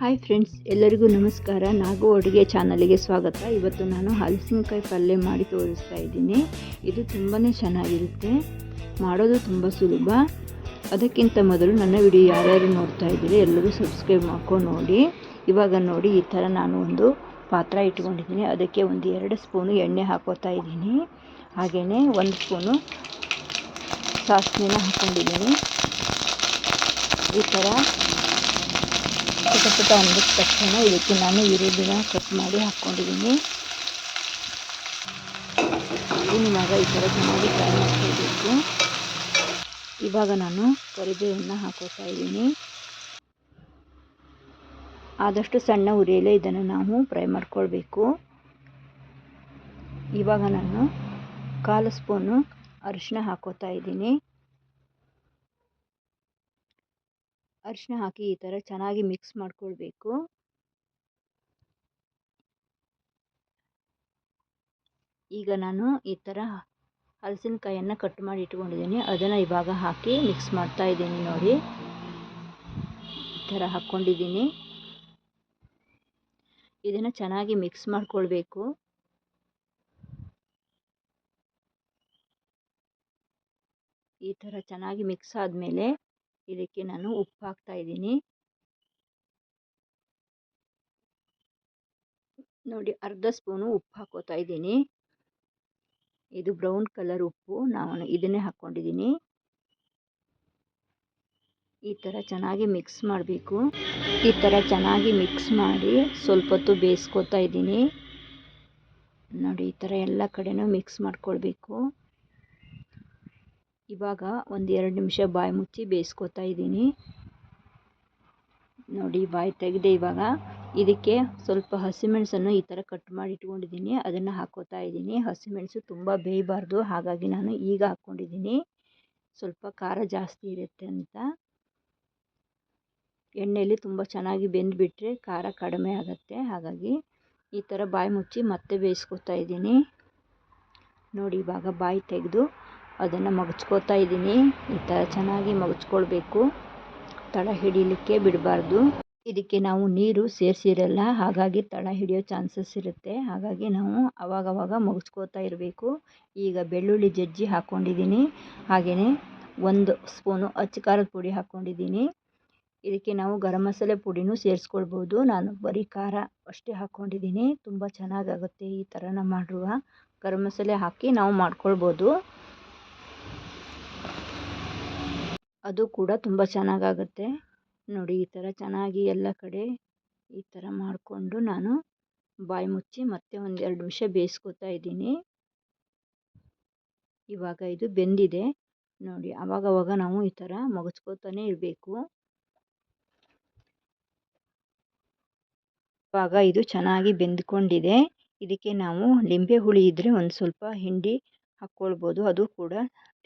Hi friends ಎಲ್ಲರಿಗೂ ನಮಸ್ಕಾರ. ನಾಗು ಅಡುಗೆ ಚಾನಲಿಗೆ ಸ್ವಾಗತ. ಇವತ್ತು ನಾನು ಹಲಸಿನಕಾಯಿ ಪಲ್ಯ ಮಾಡಿ ತೋರಿಸ್ತಾ ಇದ್ದೀನಿ. ಇದು ತುಂಬಾ ಚೆನ್ನಾಗಿರುತ್ತೆ. ಮಾಡೋದು ತುಂಬ ಸುಲಭ. ಅದಕ್ಕಿಂತ ಮೊದಲು ನನ್ನ ವಿಡಿಯೋ ಯಾರ್ಯಾರು ನೋಡ್ತಾ ಇದ್ದೀರಿ, ಎಲ್ಲರೂ ಸಬ್ಸ್ಕ್ರೈಬ್ ಮಾಡ್ಕೊಂಡು ನೋಡಿ. ಇವಾಗ ನೋಡಿ, ಈ ಥರ ನಾನು ಒಂದು ಪಾತ್ರ ಇಟ್ಕೊಂಡಿದ್ದೀನಿ. ಅದಕ್ಕೆ ಒಂದು ಎರಡು ಸ್ಪೂನು ಎಣ್ಣೆ ಹಾಕೋತಾ ಇದ್ದೀನಿ. ಹಾಗೆಯೇ ಒಂದು ಸ್ಪೂನು ಸಾಸಿವೆನ ಹಾಕ್ಕೊಂಡಿದ್ದೀನಿ ಈ ಥರ ಪುಟ ಅಂದಿದ ತಕ್ಷಣ ಇದಕ್ಕೆ ನಾನು ಈರುಳ್ಳಿನ ಕಟ್ ಮಾಡಿ ಹಾಕ್ಕೊಂಡಿದ್ದೀನಿ ಇವಾಗ ಈ ಥರ ಚೆನ್ನಾಗಿ ಫ್ರೈ ಮಾಡ್ಕೊಳ್ಬೇಕು. ಇವಾಗ ನಾನು ಕರಿಬೇವನ್ನು ಹಾಕೋತಾ ಇದ್ದೀನಿ ಆದಷ್ಟು ಸಣ್ಣ ಉರಿಯಲ್ಲೇ ಇದನ್ನು ನಾವು ಫ್ರೈ ಮಾಡ್ಕೊಳ್ಬೇಕು. ಇವಾಗ ನಾನು ಕಾಲು ಸ್ಪೂನು ಅರಿಶಿನ ಹಾಕೋತಾ ಇದ್ದೀನಿ ಅರಿಶಿನ ಹಾಕಿ ಈ ಥರ ಚೆನ್ನಾಗಿ ಮಿಕ್ಸ್ ಮಾಡ್ಕೊಳ್ಬೇಕು. ಈಗ ನಾನು ಈ ಥರ ಹಲಸಿನಕಾಯನ್ನು ಕಟ್ ಮಾಡಿ ಇಟ್ಕೊಂಡಿದ್ದೀನಿ. ಅದನ್ನು ಇವಾಗ ಹಾಕಿ ಮಿಕ್ಸ್ ಮಾಡ್ತಾ ಇದ್ದೀನಿ ನೋಡಿ. ಈ ಥರ ಹಾಕ್ಕೊಂಡಿದ್ದೀನಿ. ಇದನ್ನು ಚೆನ್ನಾಗಿ ಮಿಕ್ಸ್ ಮಾಡ್ಕೊಳ್ಬೇಕು. ಈ ಥರ ಚೆನ್ನಾಗಿ ಮಿಕ್ಸ್ ಆದಮೇಲೆ ಇದಕ್ಕೆ ನಾನು ಉಪ್ಪು ಹಾಕ್ತಾ ಇದ್ದೀನಿ. ನೋಡಿ, ಅರ್ಧ ಸ್ಪೂನು ಉಪ್ಪು ಹಾಕೋತಾ ಇದ್ದೀನಿ. ಇದು ಬ್ರೌನ್ ಕಲರ್ ಉಪ್ಪು. ನಾನು ಇದನ್ನೇ ಹಾಕ್ಕೊಂಡಿದ್ದೀನಿ. ಈ ಥರ ಚೆನ್ನಾಗಿ ಮಿಕ್ಸ್ ಮಾಡಬೇಕು. ಈ ಥರ ಚೆನ್ನಾಗಿ ಮಿಕ್ಸ್ ಮಾಡಿ ಸ್ವಲ್ಪ ಹೊತ್ತು ಬೇಯಿಸ್ಕೊತಾ ಇದ್ದೀನಿ. ನೋಡಿ, ಈ ಥರ ಎಲ್ಲ ಕಡೆನೂ ಮಿಕ್ಸ್ ಮಾಡ್ಕೊಳ್ಬೇಕು. ಇವಾಗ ಒಂದು ಎರಡು ನಿಮಿಷ ಬಾಯಿ ಮುಚ್ಚಿ ಬೇಯಿಸ್ಕೊತಾ ಇದ್ದೀನಿ. ನೋಡಿ ಬಾಯಿ ತೆಗೆದೆ ಇವಾಗ. ಇದಕ್ಕೆ ಸ್ವಲ್ಪ ಹಸಿಮೆಣಸನ್ನು ಈ ಥರ ಕಟ್ ಮಾಡಿ ಇಟ್ಕೊಂಡಿದ್ದೀನಿ. ಅದನ್ನು ಹಾಕೋತಾ ಇದ್ದೀನಿ. ಹಸಿಮೆಣಸು ತುಂಬ ಬೇಯಬಾರ್ದು. ಹಾಗಾಗಿ ನಾನು ಈಗ ಹಾಕ್ಕೊಂಡಿದ್ದೀನಿ ಸ್ವಲ್ಪ ಖಾರ ಜಾಸ್ತಿ ಇರುತ್ತೆ ಅಂತ. ಎಣ್ಣೆಯಲ್ಲಿ ತುಂಬ ಚೆನ್ನಾಗಿ ಬೆಂದುಬಿಟ್ರೆ ಖಾರ ಕಡಿಮೆ ಆಗುತ್ತೆ. ಹಾಗಾಗಿ ಈ ಥರ ಬಾಯಿ ಮುಚ್ಚಿ ಮತ್ತೆ ಬೇಯಿಸ್ಕೊತಾ ಇದ್ದೀನಿ. ನೋಡಿ ಇವಾಗ ಬಾಯಿ ತೆಗೆದು ಅದನ್ನು ಮಗಚ್ಕೋತಾ ಇದ್ದೀನಿ. ಈ ಥರ ಚೆನ್ನಾಗಿ ಮಗಚ್ಕೊಳ್ಬೇಕು. ತಳ ಹಿಡಿಲಿಕ್ಕೆ ಬಿಡಬಾರ್ದು. ಇದಕ್ಕೆ ನಾವು ನೀರು ಸೇರಿಸಿರಲ್ಲ, ಹಾಗಾಗಿ ತಳ ಹಿಡಿಯೋ ಚಾನ್ಸಸ್ ಇರುತ್ತೆ. ಹಾಗಾಗಿ ನಾವು ಅವಾಗವಾಗ ಮಗಚ್ಕೋತಾ ಇರಬೇಕು. ಈಗ ಬೆಳ್ಳುಳ್ಳಿ ಜಜ್ಜಿ ಹಾಕ್ಕೊಂಡಿದ್ದೀನಿ ಹಾಗೆಯೇ ಒಂದು ಸ್ಪೂನು ಅಚ್ಚ ಖಾರದ ಪುಡಿ ಹಾಕ್ಕೊಂಡಿದ್ದೀನಿ ಇದಕ್ಕೆ ನಾವು ಗರಂ ಮಸಾಲೆ ಪುಡಿನೂ ಸೇರಿಸ್ಕೊಳ್ಬೋದು. ನಾನು ಬರೀ ಖಾರ ಅಷ್ಟೇ ಹಾಕ್ಕೊಂಡಿದ್ದೀನಿ ತುಂಬ ಚೆನ್ನಾಗಾಗುತ್ತೆ ಈ ಥರನ ಮಾಡುವ. ಗರಂ ಮಸಾಲೆ ಹಾಕಿ ನಾವು ಮಾಡ್ಕೊಳ್ಬೋದು. ಅದು ಕೂಡ ತುಂಬ ಚೆನ್ನಾಗಾಗುತ್ತೆ. ನೋಡಿ, ಈ ಥರ ಚೆನ್ನಾಗಿ ಎಲ್ಲ ಕಡೆ ಈ ಥರ ಮಾಡಿಕೊಂಡು ನಾನು ಬಾಯಿ ಮುಚ್ಚಿ ಮತ್ತೆ ಒಂದೆರಡು ನಿಮಿಷ ಬೇಯಿಸ್ಕೊತಾ ಇದ್ದೀನಿ. ಇವಾಗ ಇದು ಬೆಂದಿದೆ. ನೋಡಿ, ಆವಾಗವಾಗ ನಾವು ಈ ಥರ ಮಗಚ್ಕೋತಾನೆ ಇರಬೇಕು. ಇವಾಗ ಇದು ಚೆನ್ನಾಗಿ ಬೆಂದ್ಕೊಂಡಿದೆ. ಇದಕ್ಕೆ ನಾವು ಲಿಂಬೆ ಹುಳಿ ಇದ್ದರೆ ಒಂದು ಸ್ವಲ್ಪ ಹಿಂಡಿ ಹಾಕ್ಕೊಳ್ಬೋದು. ಅದು ಕೂಡ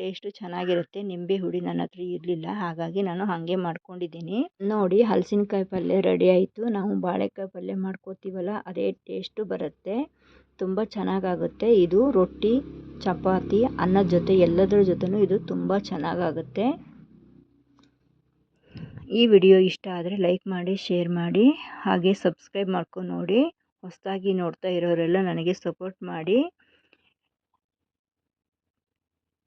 ಟೇಸ್ಟು ಚೆನ್ನಾಗಿರುತ್ತೆ. ನಿಂಬೆ ಹುಳಿ ನನ್ನ ಹತ್ರ ಇರಲಿಲ್ಲ. ಹಾಗಾಗಿ ನಾನು ಹಾಗೆ ಮಾಡ್ಕೊಂಡಿದ್ದೀನಿ. ನೋಡಿ, ಹಲಸಿನಕಾಯಿ ಪಲ್ಯ ರೆಡಿ ಆಯಿತು. ನಾವು ಬಾಳೆಕಾಯಿ ಪಲ್ಯ ಮಾಡ್ಕೋತೀವಲ್ಲ, ಅದೇ ಟೇಸ್ಟು ಬರುತ್ತೆ. ತುಂಬ ಚೆನ್ನಾಗಾಗುತ್ತೆ. ಇದು ರೊಟ್ಟಿ, ಚಪಾತಿ ಅನ್ನದ ಜೊತೆ, ಎಲ್ಲದರ ಜೊತೆನೂ ಇದು ತುಂಬ ಚೆನ್ನಾಗಾಗುತ್ತೆ. ಈ ವಿಡಿಯೋ ಇಷ್ಟ ಆದರೆ ಲೈಕ್ ಮಾಡಿ, ಶೇರ್ ಮಾಡಿ, ಹಾಗೆ ಸಬ್ಸ್ಕ್ರೈಬ್ ಮಾಡ್ಕೊಂಡು ನೋಡಿ. ಹೊಸದಾಗಿ ನೋಡ್ತಾ ಇರೋರೆಲ್ಲ ನನಗೆ ಸಪೋರ್ಟ್ ಮಾಡಿ.